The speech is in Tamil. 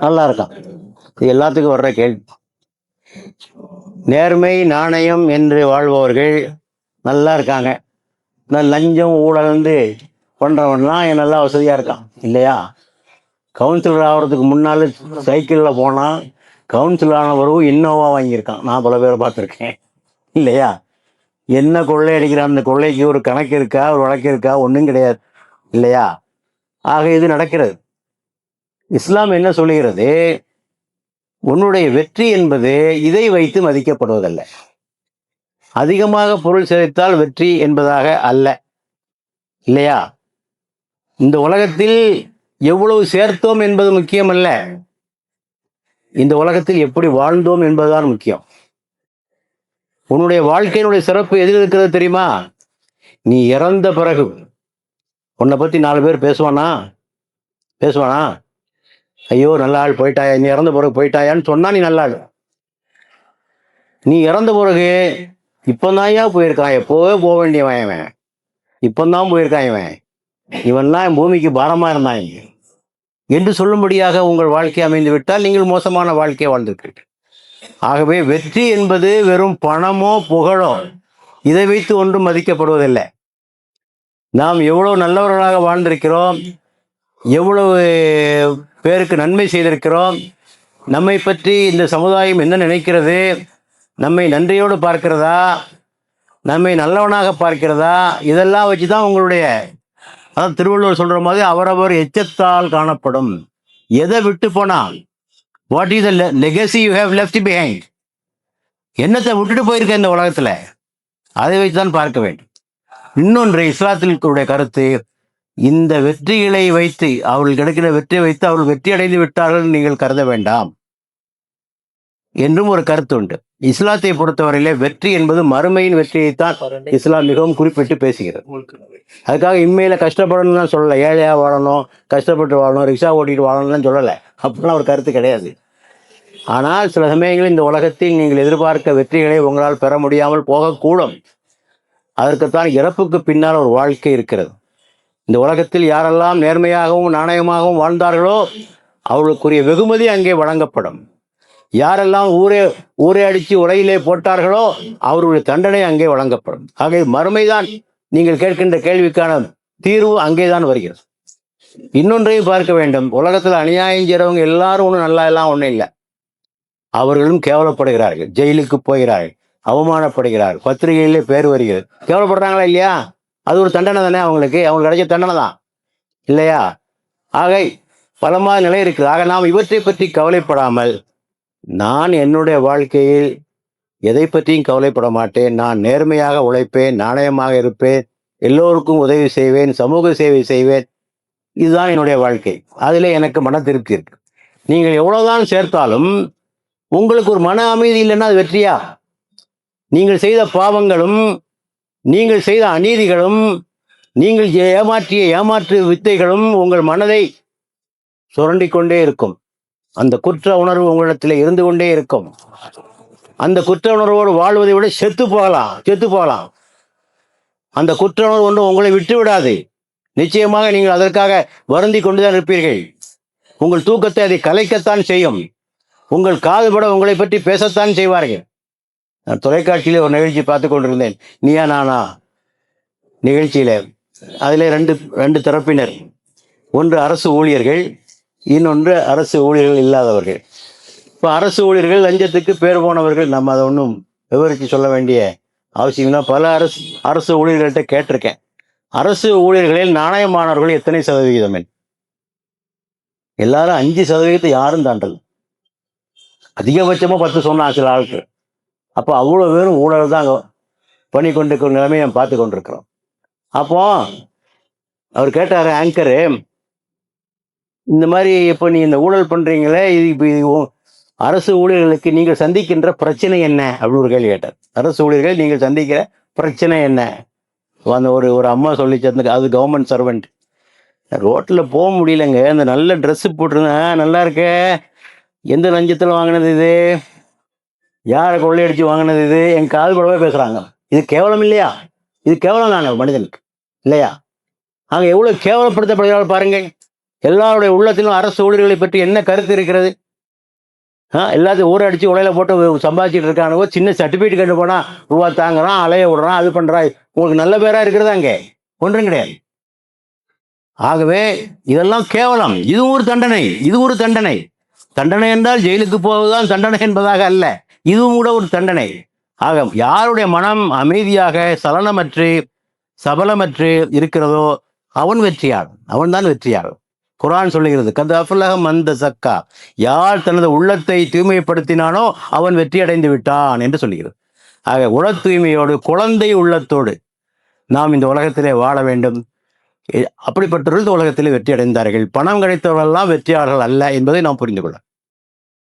நல்லா இருக்கான் இது எல்லாத்துக்கும் வர்ற கேள்வி. நேர்மை நாணயம் என்று வாழ்பவர்கள் நல்லா இருக்காங்க. லஞ்சம் ஊழல்ந்து பண்ணுறவன்லாம் நல்லா வசதியாக இருக்கான். இல்லையா? கவுன்சிலர் ஆகிறதுக்கு முன்னால் சைக்கிளில் போனால் கவுன்சிலர் ஆன பிறகு இன்னோவா வாங்கியிருக்கான். நான் பல பேரை பார்த்துருக்கேன். இல்லையா? என்ன கொள்ளை அடிக்கிறான்? அந்த கொள்ளைக்கு ஒரு கணக்கு இருக்கா? ஒரு வழக்கு இருக்கா? ஒன்றும் கிடையாது. இல்லையா? ஆக இது நடக்கிறது. இஸ்லாம் என்ன சொல்லுகிறது? உன்னுடைய வெற்றி என்பது இதை வைத்து மதிக்கப்படுவதல்ல. அதிகமாக பொருள் சேர்த்தால் வெற்றி என்பதாக அல்ல. இல்லையா? இந்த உலகத்தில் எவ்வளவு சேர்த்தோம் என்பது முக்கியம் அல்ல இந்த உலகத்தில் எப்படி வாழ்ந்தோம் என்பதுதான் முக்கியம். உன்னுடைய வாழ்க்கையினுடைய சிறப்பு எதில் இருக்கிறது தெரியுமா? நீ இறந்த பிறகு உன்னை பற்றி நாலு பேர் பேசுவானா? பேசுவானா? ஐயோ நல்ல ஆள் போயிட்டாயா? நீ இறந்த பிறகு போயிட்டாயான்னு சொன்னா நீ நல்ல ஆள். நீ இறந்த பிறகு இப்போதான்யா போயிருக்கான். எப்போவே போக வேண்டியவன் இவன். இப்போதான் போயிருக்கான் இவன். இவன்லாம் பூமிக்கு பாரமாக இருந்தான். என்று சொல்லும்படியாக உங்கள் வாழ்க்கை அமைந்து விட்டால் நீங்கள் மோசமான வாழ்க்கையை வாழ்ந்திருக்கிறீர்கள் ஆகவே வெற்றி என்பது வெறும் பணமோ புகழோ இதை வைத்து ஒன்றும் மதிக்கப்படுவதில்லை. நாம் எவ்வளவு நல்லவர்களாக வாழ்ந்திருக்கிறோம் எவ்வளவு பேருக்கு நன்மை செய்திருக்கிறோம் நம்மை பற்றி இந்த சமுதாயம் என்ன நினைக்கிறது நம்மை நன்றியோடு பார்க்கிறதா நம்மை நல்லவனாக பார்க்கிறதா இதெல்லாம் வச்சு தான் உங்களுடைய அதாவது திருவள்ளுவர் சொல்கிற மாதிரி அவரவர் எச்சத்தால் காணப்படும். எதை விட்டு போனால் what is the legacy you have left behind என்னத்தை விட்டுட்டு போயிருக்க இந்த உலகத்தில்? அதை வைத்து தான் பார்க்க வேண்டும். இன்னொன்று இஸ்லாத்தினுடைய கருத்து இந்த வெற்றிகளை வைத்து அவர்கள் கிடைக்கிற வெற்றியை வைத்து அவர்கள் வெற்றி அடைந்து விட்டார்கள் நீங்கள் கருத வேண்டாம். என்றும் ஒரு கருத்து உண்டு. இஸ்லாத்தை பொறுத்தவரையிலே வெற்றி என்பது மறுமையின் வெற்றியைத்தான் இஸ்லாம் மிகவும் குறிப்பிட்டு பேசுகிறது. அதுக்காக இம்மையில கஷ்டப்படணும்னு சொல்லலை. ஏழையா வாழணும் கஷ்டப்பட்டு வாழணும் ரிக்ஷா ஓட்டிட்டு வாழணும்னு சொல்லலை. அப்படிலாம் ஒரு கருத்து கிடையாது. ஆனால் சில சமயங்களில் இந்த உலகத்தில் நீங்கள் எதிர்பார்க்க வெற்றிகளை உங்களால் பெற முடியாமல் போகக்கூடும். அதற்குத்தான் இறப்புக்கு பின்னால் ஒரு வாழ்க்கை இருக்கிறது. இந்த உலகத்தில் யாரெல்லாம் நேர்மையாகவும் நாணயமாகவும் வாழ்ந்தார்களோ அவர்களுக்குரிய வெகுமதி அங்கே வழங்கப்படும். யாரெல்லாம் ஊரே ஊரே அடித்து உரையிலே போட்டார்களோ அவர்களுடைய தண்டனை அங்கே வழங்கப்படும். ஆகவே மறுமைதான் நீங்கள் கேட்கின்ற கேள்விக்கான தீர்வு அங்கே தான் வருகிறது. இன்னொன்றையும் பார்க்க வேண்டும். உலகத்தில் அநியாயம் செய்கிறவங்க எல்லாரும் ஒன்றும் நல்லா எல்லாம் ஒன்றும் இல்லை. அவர்களும் கேவலப்படுகிறார்கள். ஜெயிலுக்கு போகிறார்கள். அவமானப்படுகிறார். பத்திரிகையிலே பேர் வருகிறது. கேவலப்படுறாங்களா இல்லையா? அது ஒரு தண்டனை தானே அவங்களுக்கு. அவங்களுக்கு கிடைச்ச தண்டனை தான். இல்லையா? ஆக பலமான நிலை இருக்குது ஆக நாம் இவற்றை பற்றி கவலைப்படாமல் நான் என்னுடைய வாழ்க்கையில் எதை பற்றியும் கவலைப்பட மாட்டேன். நான் நேர்மையாக உழைப்பேன் நாணயமாக இருப்பேன் எல்லோருக்கும் உதவி செய்வேன் சமூக சேவை செய்வேன். இதுதான் என்னுடைய வாழ்க்கை. அதில் எனக்கு மன திருப்தி இருக்கு. நீங்கள் எவ்வளோதான் சேர்த்தாலும் உங்களுக்கு ஒரு மன அமைதி இல்லைன்னா அது வெற்றியா? நீங்கள் செய்த பாவங்களும் நீங்கள் செய்த அநீதிகளும் நீங்கள் ஏமாற்றிய ஏமாற்று வித்தைகளும் உங்கள் மனதை சுரண்டி கொண்டே இருக்கும். அந்த குற்ற உணர்வு உங்களிடத்தில் இருந்து கொண்டே இருக்கும். அந்த குற்ற உணர்வோடு வாழ்வதை விட செத்து போகலாம் செத்து போகலாம். அந்த குற்ற உணர்வு ஒன்றும் உங்களை விட்டு விடாது. நிச்சயமாக நீங்கள் அதற்காக வருந்தி கொண்டுதான் இருப்பீர்கள். உங்கள் தூக்கத்தை அதை கலைக்கத்தான் செய்யும். உங்கள் காதுபட உங்களை பற்றி பேசத்தான் செய்வார்கள். நான் தொலைக்காட்சியில் ஒரு நிகழ்ச்சி பார்த்து கொண்டிருந்தேன். நீயா நானா? நிகழ்ச்சியில. அதில் ரெண்டு ரெண்டு தரப்பினர். ஒன்று அரசு ஊழியர்கள் இன்னொன்று அரசு ஊழியர்கள் இல்லாதவர்கள். இப்போ அரசு ஊழியர்கள் லஞ்சத்துக்கு பேர் போனவர்கள் நம்ம அதை ஒன்றும் விவரித்து சொல்ல வேண்டிய அவசியம்னா பல அரசு அரசு ஊழியர்கள்ட்ட கேட்டிருக்கேன். அரசு ஊழியர்களில் நாணயமானவர்கள் எத்தனை சதவிகிதம் எல்லாரும் அஞ்சு சதவீதத்தை யாரும் தாண்டது அதிகபட்சமாக பத்து சொன்னா சில ஆட்கள். அப்போ அவ்வளோ பேரும் ஊழல் தான் பண்ணி கொண்டிருக்கிற நிலைமையை நம்ம பார்த்து கொண்டிருக்கிறோம். அப்போ அவர் கேட்டார் ஆங்கரு இந்த மாதிரி இப்போ நீ இந்த ஊழல் பண்ணுறீங்களே இது இப்போ இது அரசு ஊழியர்களுக்கு நீங்கள் சந்திக்கின்ற பிரச்சனை என்ன? அப்படின்னு ஒரு கேள்வி கேட்டார். அரசு ஊழியர்கள் நீங்கள் சந்திக்கிற பிரச்சனை என்ன? அந்த ஒரு ஒரு அம்மா சொல்லிச்சு அந்த அது கவர்மெண்ட் சர்வெண்ட் ரோட்டில் போக முடியலங்க. அந்த நல்ல ட்ரெஸ்ஸு போட்டிருந்தேன் நல்லா இருக்கே. எந்த லஞ்சத்தில் வாங்கினது இது? யாரை கொள்ளையடிச்சு வாங்கினது இது? என் காது கூடவே பேசுகிறாங்க இது கேவலம் இல்லையா? இது கேவலம் தானே மனிதனுக்கு? இல்லையா? அங்கே எவ்வளோ கேவலப்படுத்தப்படுகிறார்கள் பாருங்கள் எல்லாருடைய உள்ளத்திலும் அரசு ஊழியர்களை பற்றி என்ன கருத்து இருக்கிறது? ஆ எல்லாத்தையும் ஊரை அடித்து உலையில போட்டு சம்பாதிச்சிட்டு இருக்கானுவோ சின்ன சர்டிஃபிகேட் கண்டு போனால் ரூபா தாங்குறான் அலைய விடுறான் அது பண்ணுறான் உங்களுக்கு நல்ல பேராக இருக்கிறது அங்கே? ஒன்றும் கிடையாது. ஆகவே இதெல்லாம் கேவலம். இது ஒரு தண்டனை. இது ஒரு தண்டனை. தண்டனை என்றால் ஜெயிலுக்கு போவதுதான் தண்டனை என்பதாக அல்ல. இதுவும் கூட ஒரு தண்டனை. ஆக யாருடைய மனம் அமைதியாக சலனமற்று சபலமற்று இருக்கிறதோ அவன் வெற்றியாளன் அவன்தான் வெற்றியாளன் குரான் சொல்லுகிறது கந்த அஃபுல்லகம் அந்த சக்கா. யார் தனது உள்ளத்தை தூய்மைப்படுத்தினானோ அவன் வெற்றி அடைந்து விட்டான் என்று சொல்லுகிறது. ஆக உள தூய்மையோடு குழந்தை உள்ளத்தோடு நாம் இந்த உலகத்திலே வாழ வேண்டும். அப்படிப்பட்டவர்கள் இந்த உலகத்திலே வெற்றி அடைந்தார்கள். பணம் கிடைத்தவர்களெல்லாம் வெற்றியாளர்கள் அல்ல என்பதை நாம் புரிந்து கொள்ள